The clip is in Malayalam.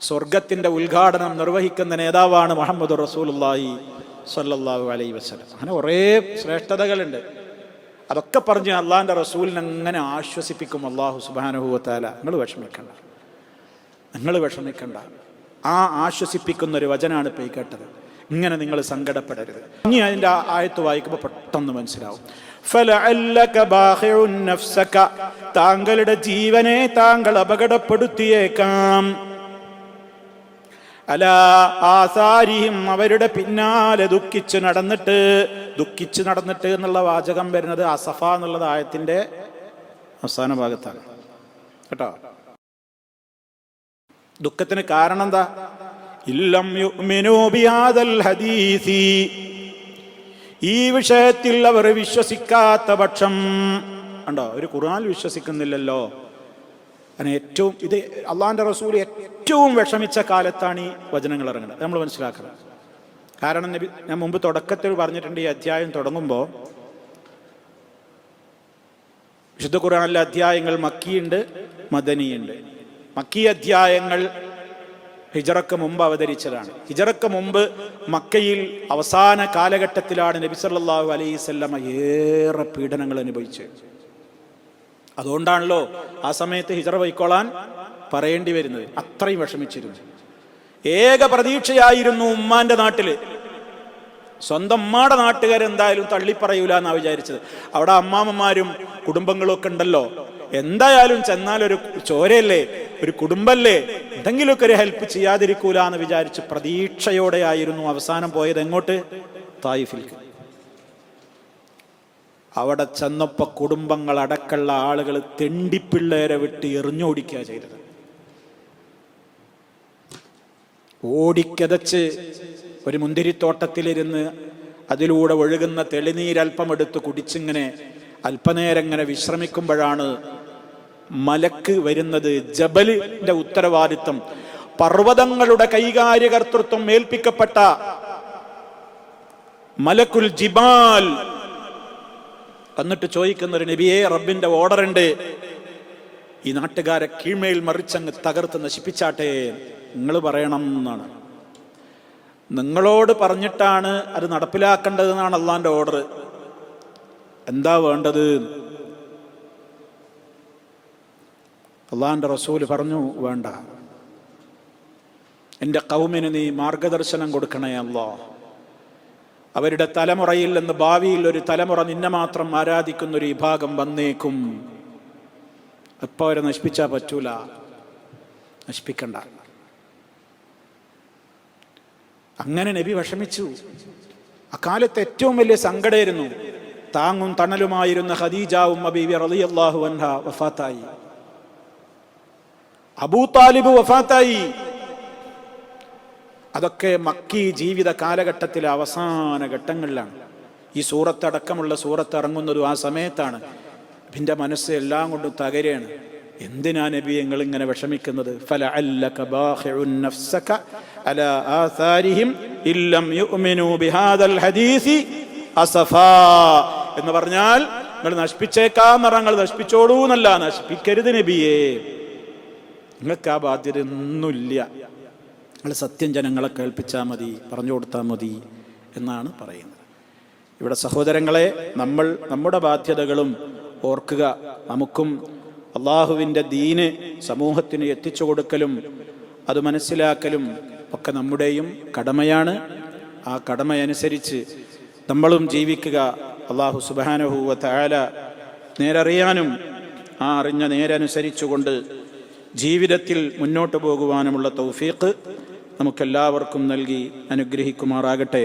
സ്വർഗത്തിന്റെ ഉദ്ഘാടനം നിർവഹിക്കുന്ന നേതാവാണ് മുഹമ്മദ് റസൂലുല്ലാഹി സല്ലാഹു അലൈ വസ്ലം അങ്ങനെ കുറേ ശ്രേഷ്ഠതകളുണ്ട്. അതൊക്കെ പറഞ്ഞ് അള്ളാഹിന്റെ റസൂലിനെ അങ്ങനെ ആശ്വസിപ്പിക്കും അള്ളാഹു സുബാനുഭവത്താല നിങ്ങൾ വിഷമിക്കണ്ട. നിങ്ങൾ വിഷമിക്കണ്ട. ആ ആശ്വസിപ്പിക്കുന്ന ഒരു വചനാണ് പേ കേട്ടത്. ഇങ്ങനെ നിങ്ങൾ സങ്കടപ്പെടരുത്. ഇനി അതിന്റെ ആയത്ത് വായിക്കുമ്പോൾ പെട്ടെന്ന് മനസ്സിലാവും. താങ്കളുടെ ജീവനെ താങ്കൾ അപകടപ്പെടുത്തിയേക്കാം. അല ആസാരിയും അവരുടെ പിന്നാലെ ദുഃഖിച്ച് നടന്നിട്ട് ദുഃഖിച്ച് നടന്നിട്ട് എന്നുള്ള വാചകം വരുന്നത് അസഫ എന്നുള്ളത് ആയത്തിന്റെ അവസാന ഭാഗത്താണ്. കേട്ടോ? ദുഃഖത്തിന് കാരണം എന്താ? ഇല്ലം ഹദീസി. ഈ വിഷയത്തിൽ അവർ വിശ്വസിക്കാത്ത പക്ഷം ഉണ്ടോ ഒരു ഖുർആൻ വിശ്വസിക്കുന്നില്ലല്ലോ. അങ്ങനെ ഏറ്റവും ഇത് അള്ളാഹിന്റെ റസൂൽ ഏറ്റവും വിഷമിച്ച കാലത്താണ് ഈ വചനങ്ങൾ ഇറങ്ങുന്നത്. നമ്മൾ മനസ്സിലാക്കണം. കാരണം നബി ഞാൻ മുമ്പ് തുടക്കത്തിൽ പറഞ്ഞിട്ടുണ്ട് ഈ അധ്യായം തുടങ്ങുമ്പോൾ വിശുദ്ധ ഖുർആനിലെ അധ്യായങ്ങൾ മക്കിയുണ്ട് മദനിയുണ്ട്. മക്കി അധ്യായങ്ങൾ ഹിജറക്ക് മുമ്പ് അവതരിച്ചതാണ്. ഹിജറക്ക് മുമ്പ് മക്കയിൽ അവസാന കാലഘട്ടത്തിലാണ് നബി സല്ലല്ലാഹു അലൈഹി സ്വല്ലമ ഏറെ പീഡനങ്ങൾ അനുഭവിച്ചത്. അതുകൊണ്ടാണല്ലോ ആ സമയത്ത് ഹിജറ വൈക്കോളാൻ പറയേണ്ടി വരുന്നത്. അത്രയും വിഷമിച്ചിരുന്നു. ഏക പ്രതീക്ഷയായിരുന്നു ഉമ്മാന്റെ നാട്ടിൽ. സ്വന്തം ഉമ്മാടെ നാട്ടുകാരെന്തായാലും തള്ളിപ്പറയൂല എന്നാ വിചാരിച്ചത്. അവിടെ അമ്മാമ്മമാരും കുടുംബങ്ങളും ഒക്കെ ഉണ്ടല്ലോ. എന്തായാലും ചെന്നാൽ ഒരു ചോരയല്ലേ? ഒരു കുടുംബല്ലേ? എന്തെങ്കിലുമൊക്കെ ഒരു ഹെൽപ്പ് ചെയ്യാതിരിക്കൂല എന്ന് വിചാരിച്ച് പ്രതീക്ഷയോടെ ആയിരുന്നു അവസാനം പോയത് എങ്ങോട്ട്? തായിഫിൽക്ക്. അവിടെ ചെന്നപ്പോ കുടുംബങ്ങൾ അടക്കമുള്ള ആളുകൾ തെണ്ടിപ്പിള്ളേരെ വിട്ട് എറിഞ്ഞോടിക്കുക ചെയ്തത്. ഓടിക്കതച്ച് ഒരു മുന്തിരിത്തോട്ടത്തിലിരുന്ന് അതിലൂടെ ഒഴുകുന്ന തെളിനീരൽപ്പം എടുത്ത് കുടിച്ചിങ്ങനെ അല്പനേരം ഇങ്ങനെ വിശ്രമിക്കുമ്പോഴാണ് മലക്ക് വരുന്നത് ജബലിന്റെ ഉത്തരവാദിത്വം. പർവതങ്ങളുടെ കൈകാര്യകർത്തൃത്വം ഏൽപ്പിക്കപ്പെട്ട മലക്കുൽ ജിബാൽ എന്നിട്ട് ചോദിക്കുന്ന ഒരു നബിയെ റബ്ബിന്റെ ഓർഡർ ഉണ്ട് ഈ നാട്ടുകാരെ കീഴ്മേൽ മറിച്ചങ്ങ് തകർത്ത് നശിപ്പിച്ചാട്ടെ നിങ്ങൾ പറയണം എന്നാണ്. നിങ്ങളോട് പറഞ്ഞിട്ടാണ് അത് നടപ്പിലാക്കേണ്ടതെന്നാണ് അള്ളാന്റെ ഓർഡർ. എന്താ വേണ്ടത്? അള്ളാന്റെ റസൂൽ പറഞ്ഞു വേണ്ട. എന്റെ കൗമിന് നീ മാർഗദർശനം കൊടുക്കണേ അല്ലോ അവരുടെ തലമുറയിൽ നിന്ന് ഭാവിയിൽ ഒരു തലമുറ നിന്നെ മാത്രം ആരാധിക്കുന്ന ഒരു വിഭാഗം വന്നേക്കും. എപ്പോൾ അവരെ നശിപ്പിച്ചാൽ പറ്റൂല. നശിപ്പിക്കണ്ട. അങ്ങനെ നബി വിഷമിച്ചു. അക്കാലത്ത് ഏറ്റവും വലിയ സങ്കടമായിരുന്നു താങ്ങും തണലുമായിരുന്ന ഖദീജാവും അബീബി റളിയല്ലാഹു അൻഹ വഫാത്തായി. അബൂ താലിബ് വഫാത്തായി. അതൊക്കെ മക്കി ജീവിത കാലഘട്ടത്തിലെ അവസാന ഘട്ടങ്ങളിലാണ്. ഈ സൂറത്തടക്കമുള്ള സൂറത്ത് ഇറങ്ങുന്നതും ആ സമയത്താണ് എന്റെ മനസ്സ് എല്ലാം കൊണ്ടും തകരെയാണ്. എന്തിനാ നബി നിങ്ങൾ ഇങ്ങനെ വിഷമിക്കുന്നത് ഫല എന്ന് പറഞ്ഞാൽ നിങ്ങൾ നശിപ്പിച്ചേക്കാം നിറങ്ങൾ നശിപ്പിച്ചോളൂ എന്നല്ല നശിപ്പിക്കരുത് നബിയേ. നിങ്ങൾക്ക് ആ ബാധ്യത ഒന്നുമില്ല. നിങ്ങൾ സത്യം ജനങ്ങളെ കേൾപ്പിച്ചാൽ മതി പറഞ്ഞു കൊടുത്താൽ മതി എന്നാണ് പറയുന്നത്. ഇവിടെ സഹോദരങ്ങളെ നമ്മൾ നമ്മുടെ ബാധ്യതകളും ഓർക്കുക നമുക്കും അള്ളാഹുവിന്റെ ദീന് സമൂഹത്തിന് എത്തിച്ചു കൊടുക്കലും അത് മനസ്സിലാക്കലും ഒക്കെ നമ്മുടെയും കടമയാണ്. ആ കടമയനുസരിച്ച് നമ്മളും ജീവിക്കുക. അള്ളാഹു സുബാനഹൂവ താല നേരറിയാനും ആ അറിഞ്ഞ നേരനുസരിച്ചുകൊണ്ട് ജീവിതത്തിൽ മുന്നോട്ട് പോകുവാനുമുള്ള തൗഫീഖ് നമുക്കെല്ലാവർക്കും നൽകി അനുഗ്രഹിക്കുമാറാകട്ടെ.